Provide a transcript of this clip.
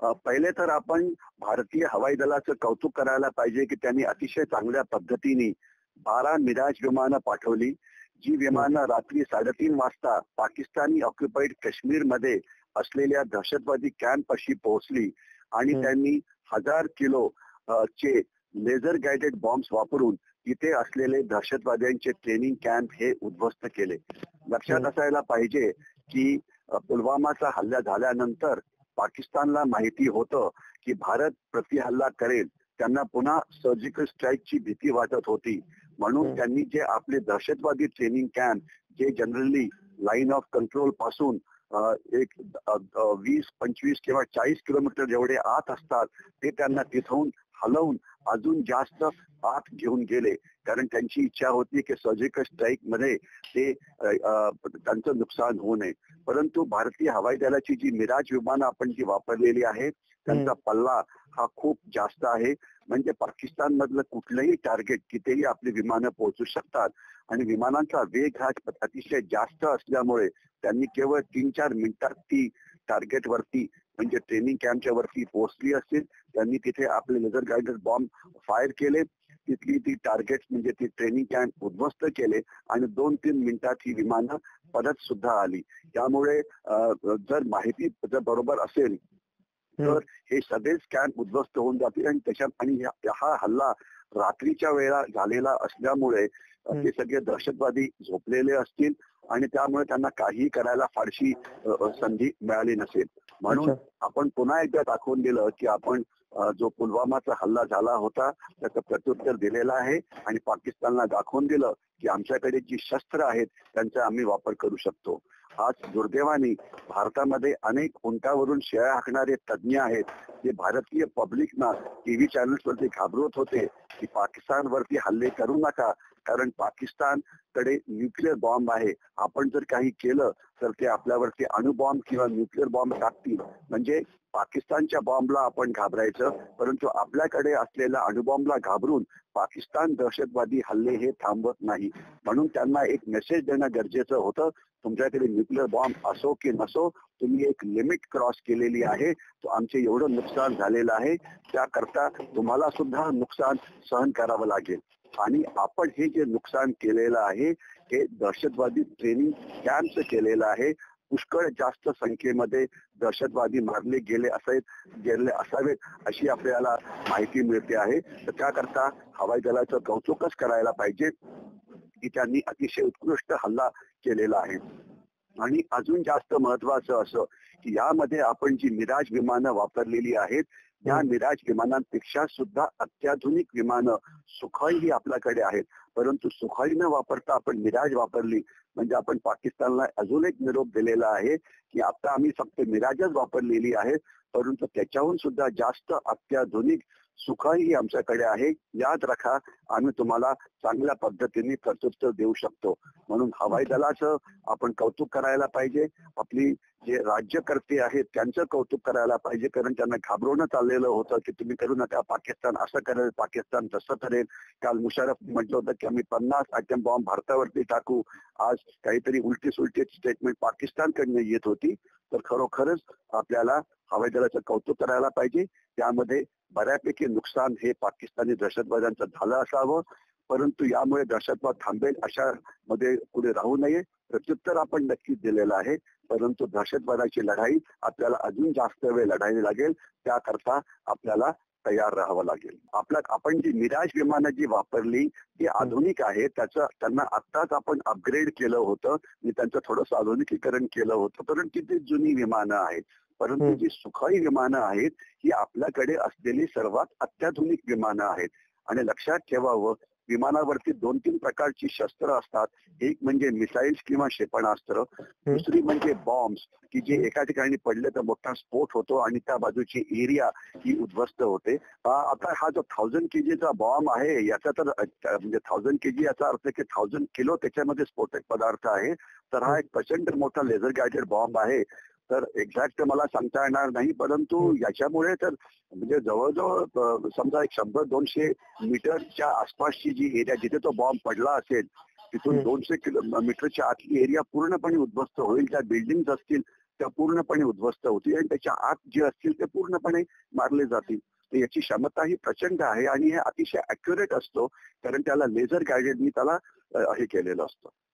पहिले तर आपण भारतीय हवाई दलाचं कौतुक करायला पाहिजे की त्यांनी अतिशय चांगल्या पद्धतीने बारा मिराज विमानं पाठवली जी विमानं रात्री साडेतीन वाजता पाकिस्तानी ऑक्युपाईड काश्मीरमध्ये असलेल्या दहशतवादी कॅम्प अशी पोहोचली आणि त्यांनी हजार किलो चे लेझर गायडेड बॉम्ब्स वापरून तिथे असलेले दहशतवाद्यांचे ट्रेनिंग कॅम्प हे उद्ध्वस्त केले. लक्षात असायला पाहिजे की पुलवामाचा हल्ला झाल्यानंतर पाकिस्तानला माहिती होतं की भारत प्रतिहल्ला करेल त्यांना पुन्हा सर्जिकल स्ट्राईकची भीती वाटत होती. म्हणून त्यांनी जे आपले दहशतवादी ट्रेनिंग कॅम्प जे जनरली लाईन ऑफ कंट्रोलपासून एक वीस पंचवीस किंवा चाळीस किलोमीटर जेवढे आत असतात ते त्यांना तिथून हलवून अजून जास्त आत घेऊन गेले. कारण त्यांची इच्छा होती की सर्जिकल स्ट्राईकमध्ये ते त्यांचं नुकसान होऊ नये. परंतु भारतीय हवाई दलाची जी मिराज विमानं आपण जी वापरलेली आहे त्यांचा पल्ला हा खूप जास्त आहे. म्हणजे पाकिस्तान मधलं कुठलंही टार्गेट तिथेही आपली विमानं पोहोचू शकतात आणि विमानांचा वेग हा अतिशय जास्त असल्यामुळे त्यांनी केवळ तीन चार मिनिटात ती टार्गेट वरती म्हणजे ट्रेनिंग कॅम्पच्या वरती पोहोचली असतील. त्यांनी तिथे आपले लेझर गायडर बॉम्ब फायर केले. तिथली ती टार्गेट म्हणजे ती ट्रेनिंग कॅम्प उद्ध्वस्त केले आणि दोन तीन मिनिटात ही विमानं परत सुद्धा आली. त्यामुळे जर माहिती जर बरोबर असेल तर हे सगळेच कॅम्प उद्ध्वस्त होऊन जातील आणि त्याच्यात आणि हा हल्ला रात्रीच्या वेळा झालेला असल्यामुळे ते सगळे दहशतवादी झोपलेले असतील आणि त्यामुळे त्यांना काही करायला फारशी संधी मिळाली नसेल. म्हणून आपण पुन्हा एकदा दाखवून दिलं की आपण जो पुलवामाचा हल्ला झाला होता त्याचं प्रत्युत्तर दिलेलं आहे आणि पाकिस्तानला दाखवून दिलं की आमच्याकडे जी शस्त्र आहेत त्यांचा आम्ही वापर करू शकतो. आज दुर्दैवाने भारतामध्ये अनेक उंटावरून शेळ्या हाकणारे तज्ज्ञ आहेत जे भारतीय पब्लिकना टीव्ही चॅनल्स वरती घाबरवत होते. की पाकिस्तानवरती हल्ले करू नका. कारण पाकिस्तानकडे न्यूक्लिअर बॉम्ब आहे. आपण जर काही केलं तर ते आपल्यावरती अणुबॉम्ब किंवा न्यूक्लिअर बॉम्ब टाकतील. म्हणजे पाकिस्तानच्या बॉम्बला आपण घाबरायचं परंतु आपल्याकडे असलेल्या अणुबॉम्बला घाबरून पाकिस्तान दहशतवादी हल्ले हे थांबत नाही. म्हणून त्यांना एक मेसेज देणं गरजेचं होतं तुमच्याकडे न्यूक्लिअर बॉम्ब असो की नसो तुम्ही एक लिमिट क्रॉस केलेली आहे. तो आमचे एवढं नुकसान झालेलं आहे. त्याकरता तुम्हाला सुद्धा नुकसान सहन करावं लागेल. आणि आपण हे जे नुकसान केलेलं आहे हे दहशतवादी ट्रेनिंग कॅम्पचं केलेलं आहे. पुष्कळ जास्त संख्येमध्ये दहशतवादी मारले गेले असे गेले असावेत अशी आपल्याला माहिती मिळते आहे. तर त्याकरता हवाई दलाचं कौतुकच करायला पाहिजे. की त्यांनी अतिशय उत्कृष्ट हल्ला केलेला आहे. आणि अजून जास्त महत्वाचं असं की यामध्ये आपण जी मिराज विमानं वापरलेली आहेत या मिराज विमानांपेक्षा सुद्धा अत्याधुनिक विमानं सुखाई ही आपल्याकडे आहेत. परंतु सुखाई न वापरता आपण मिराज वापरली. म्हणजे आपण पाकिस्तानला अजून एक निरोप दिलेला आहे की आता आम्ही फक्त मिराजच वापरलेली आहे. परंतु त्याच्याहून सुद्धा जास्त अत्याधुनिक सुखाही आमच्याकडे आहे. याद रखा आम्ही तुम्हाला चांगल्या पद्धतीने प्रत्युत्तर देऊ शकतो. म्हणून हवाई दलाचं आपण कौतुक करायला पाहिजे. आपली जे राज्यकर्ते आहेत त्यांचं कौतुक करायला पाहिजे. कारण त्यांना घाबरवण्यात आलेलं होतं की तुम्ही करू नका. पाकिस्तान असं करेल पाकिस्तान तसं करेल. काल मुशारफ म्हटलं होतं की आम्ही पन्नास आयटम बॉम्ब भारतावरती टाकू. आज काहीतरी उलटी सुलटी स्टेटमेंट पाकिस्तानकडनं येत होती. तर खरोखरच आपल्याला हवाई दलाचं कौतुक करायला पाहिजे. त्यामध्ये बऱ्यापैकी नुकसान हे पाकिस्तानी दहशतवाद्यांचं झालं असावं. परंतु यामुळे दहशतवाद थांबेल अशा मध्ये पुढे राहू नये. प्रत्युत्तर आपण नक्कीच दिलेलं आहे. परंतु दहशतवादाची लढाई आपल्याला अजून जास्त वेळ लढावी लागेल. त्याकरता आपल्याला तयार राहावं लागेल. आपल्या आपण जी मिराज विमानं जी वापरली ती आधुनिक आहे त्याचं त्यांना आत्ताच आपण अपग्रेड केलं होतं आणि त्यांचं थोडंसं आधुनिकीकरण केलं होतं परंतु ती जुनी विमानं आहेत. परंतु जी सुखाई विमानं आहेत ही आपल्याकडे असलेली सर्वात अत्याधुनिक विमानं आहेत. आणि लक्षात ठेवावं विमानावरती दोन तीन प्रकारची शस्त्र असतात. एक म्हणजे मिसाईल्स किंवा क्षेपणास्त्र. दुसरी म्हणजे बॉम्ब्स की जे एका ठिकाणी पडले तर मोठा स्फोट होतो आणि त्या बाजूची एरिया ही उद्ध्वस्त होते. आता हा जो थाउजंड केजीचा बॉम्ब आहे याचा तर म्हणजे थाउजंड केजी याचा अर्थ की थाउजंड किलो त्याच्यामध्ये स्फोटक पदार्थ आहे. तर हा एक प्रचंड मोठा लेझर गायडेड बॉम्ब आहे. तर एक्झॅक्ट मला सांगता येणार नाही परंतु याच्यामुळे तर म्हणजे जवळजवळ समजा एक शंभर दोनशे मीटरच्या आसपासची जी एरिया जिथे तो बॉम्ब पडला असेल तिथून दोनशे किलो मीटरच्या आतली एरिया पूर्णपणे उद्ध्वस्त होईल त्या बिल्डिंग असतील त्या पूर्णपणे उद्ध्वस्त होतील आणि त्याच्या आत जे असतील ते पूर्णपणे मारले जातील. तर याची क्षमता ही प्रचंड आहे आणि हे अतिशय अॅक्युरेट असतो कारण त्याला लेझर गायडेडनी त्याला हे केलेलं असतं.